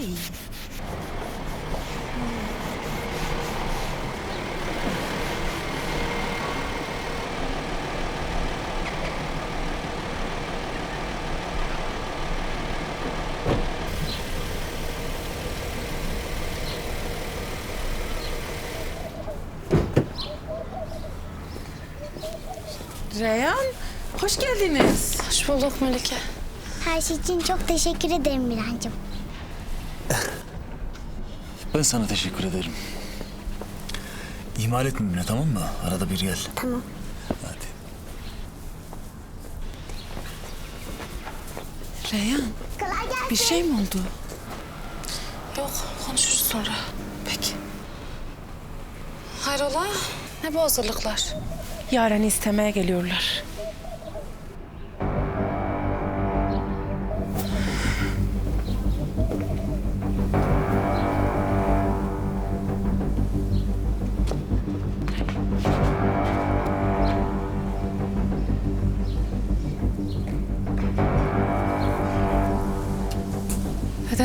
değil. Reyhan, hoş geldiniz. Hoş bulduk Melike. Her şey için çok teşekkür ederim Mirancığım. Ben sana teşekkür ederim. İhmal etme beni tamam mı? Arada bir gel. Tamam. Hadi. Reyhan, Kolay gelsin. bir şey mi oldu? Yok konuşuruz sonra. Peki. Hayrola? Ne bu hazırlıklar? Yaren'i istemeye geliyorlar.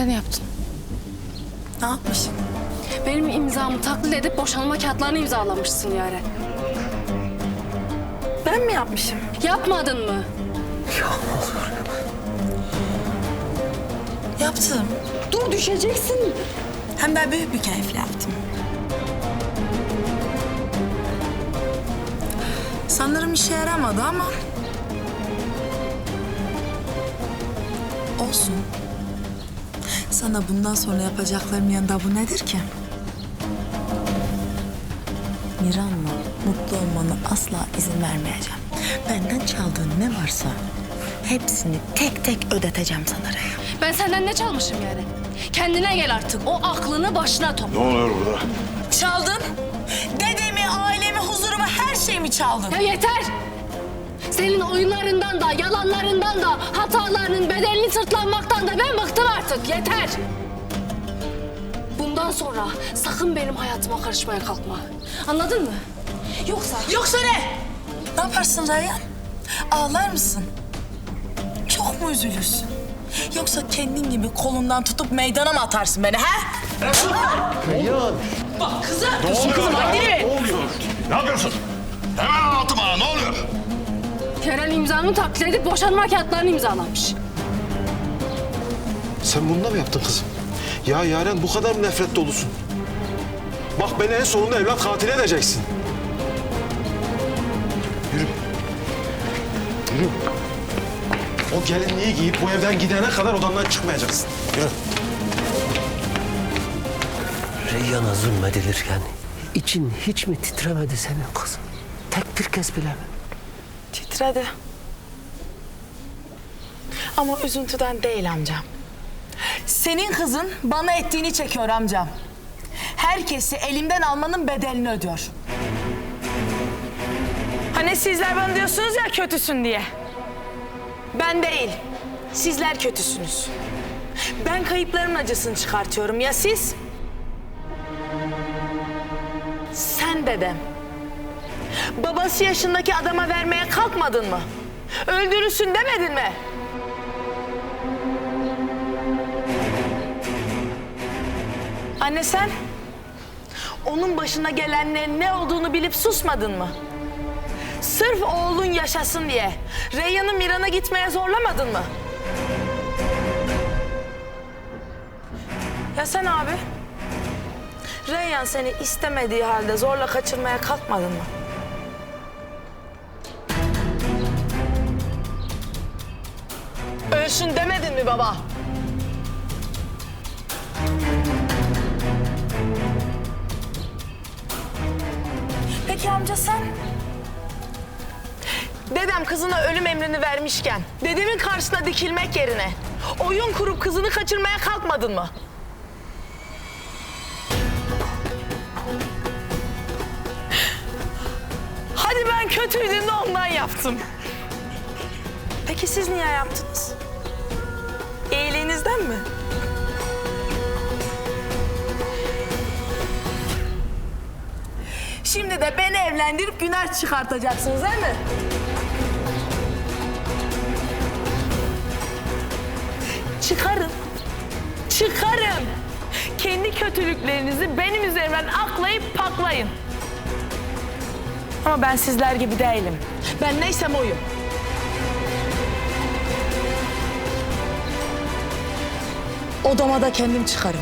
Neden yaptın? Ne yapmışım? Benim imzamı taklit edip boşanma kağıtlarını imzalamışsın yani. Ben mi yapmışım? Yapmadın mı? Yaptım. Dur düşeceksin. Hem de büyük bir keyifle yaptım. Sanırım işe yaramadı ama... Olsun. Sana bundan sonra yapacaklarım yanında bu nedir ki? Miran'la mutlu olmana asla izin vermeyeceğim. Benden çaldığın ne varsa hepsini tek tek ödeteceğim sana Reyhan. Ben senden ne çalmışım yani? Kendine gel artık. O aklını başına topla. Ne oluyor burada? Çaldın. Dedemi, ailemi, huzurumu, her şeyimi çaldın. Ya yeter! Senin oyunlarından da, yalanlarından da, hatalarının bedelini sırtlanmaktan da ben bıktım artık. Yeter! Bundan sonra sakın benim hayatıma karışmaya kalkma. Anladın mı? Yoksa... Yoksa ne? Ne yaparsın Reyhan? Ağlar mısın? Çok mu üzülürsün? Yoksa kendin gibi kolundan tutup meydana mı atarsın beni ha? Bak kızım. Ne oluyor? kızım, hadi. Ne oluyor? Ne yapıyorsun? Hemen anlatma bana ne oluyor? Kerem imzamı taklit edip boşanma kağıtlarını imzalamış. Sen bunu da mı yaptın kızım? Ya Yaren bu kadar mı nefret dolusun? Bak beni en sonunda evlat katili edeceksin. Yürü. Yürü. O gelinliği giyip bu evden gidene kadar odandan çıkmayacaksın. Yürü. Reyyan'a zulmedilirken için hiç mi titremedi senin kızım? Tek bir kez bile mi? Titredi. Ama üzüntüden değil amcam. Senin kızın bana ettiğini çekiyor amcam. Herkesi elimden almanın bedelini ödüyor. Hani sizler bana diyorsunuz ya kötüsün diye. Ben değil. Sizler kötüsünüz. Ben kayıplarımın acısını çıkartıyorum. Ya siz? Sen dedem. Babası yaşındaki adama vermeye kalkmadın mı? Öldürürsün demedin mi? Anne sen? Onun başına gelenlerin ne olduğunu bilip susmadın mı? Sırf oğlun yaşasın diye Reyhan'ı Miran'a gitmeye zorlamadın mı? Ya sen abi? Reyhan seni istemediği halde zorla kaçırmaya kalkmadın mı? Ölsün demedin mi baba? Peki amca sen? Dedem kızına ölüm emrini vermişken dedemin karşısına dikilmek yerine oyun kurup kızını kaçırmaya kalkmadın mı? Hadi ben kötüydüm de ondan yaptım. Peki siz niye yaptınız? İyiliğinizden mi? De beni evlendirip günah çıkartacaksınız değil mi? Çıkarın. çıkarım. Kendi kötülüklerinizi benim üzerimden aklayıp paklayın. Ama ben sizler gibi değilim. Ben neysem oyum. Odama da kendim çıkarım.